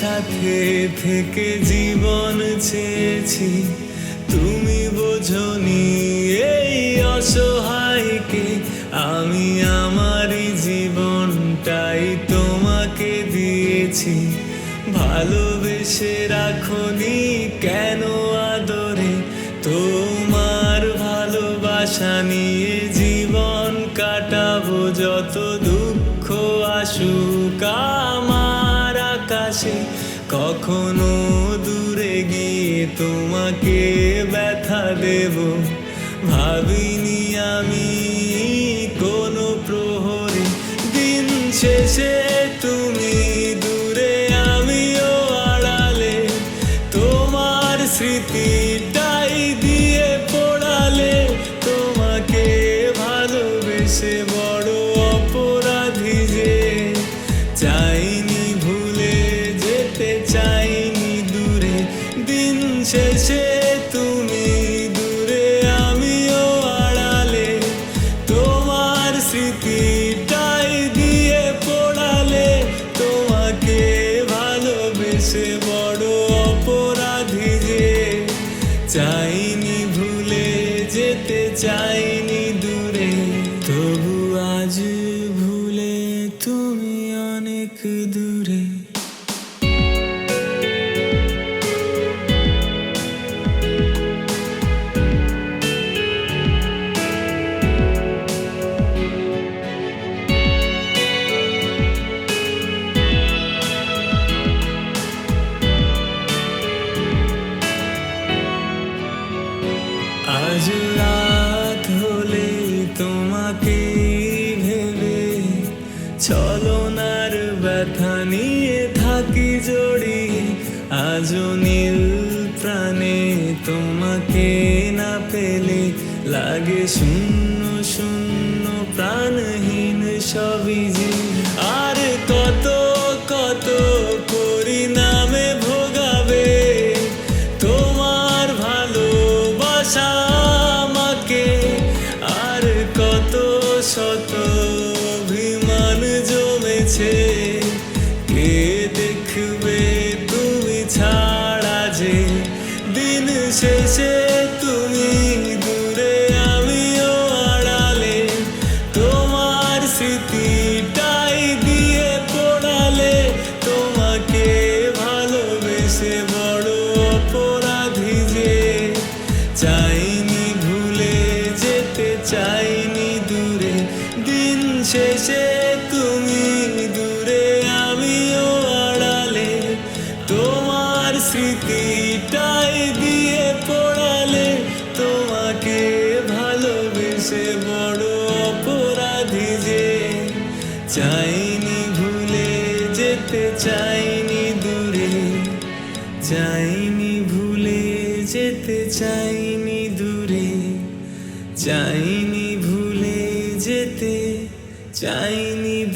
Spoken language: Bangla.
সাথে থেকে জীবন চেয়েছি। তুমি বোঝনি এই অসহায়কে, আমি আমারই জীবনটাই তোমাকে দিয়েছি। ভালোবেসে রাখনি কেন আদরে? তোমার ভালোবাসা নিয়ে জীবন কাটাবো, যত দুঃখ আসুক আমার আকাশে কখনো দূরে গিয়ে তোমাকে ব্যথা দেব। ভাবিনি আমি কোনো প্রহরে। দিন শেষে তুমি চাইনি ভুলে যেতে চাইনি আজ রাত হলে তোমাকে ভেবে ছলনার ব্যথা নিয়ে থাকি জড়িয়ে আজও নীল প্রাণে তোমাকে না পেলে লাগে শূন্য শূন্য প্রাণহীন সবই যে। শত অভিমান জমেছে। কে দেখবে তুমি ছাড়া যে? দিন শেষে তুমি দূরে, আমিও আড়ালে। তোমার স্মৃতিটাই দিয়ে পড়ালে। তোমাকে ভালোবেসে স্মৃতিটাই দিয়ে পড়ালে তোমাকে ভালোবেসে বড় অপরাধী যে। চাইনি ভুলে যেতে, চাইনি দূরে। চাইনি ভুলে যেতে, চাইনি দূরে। চাইনি ভুলে যেতে, চাইনি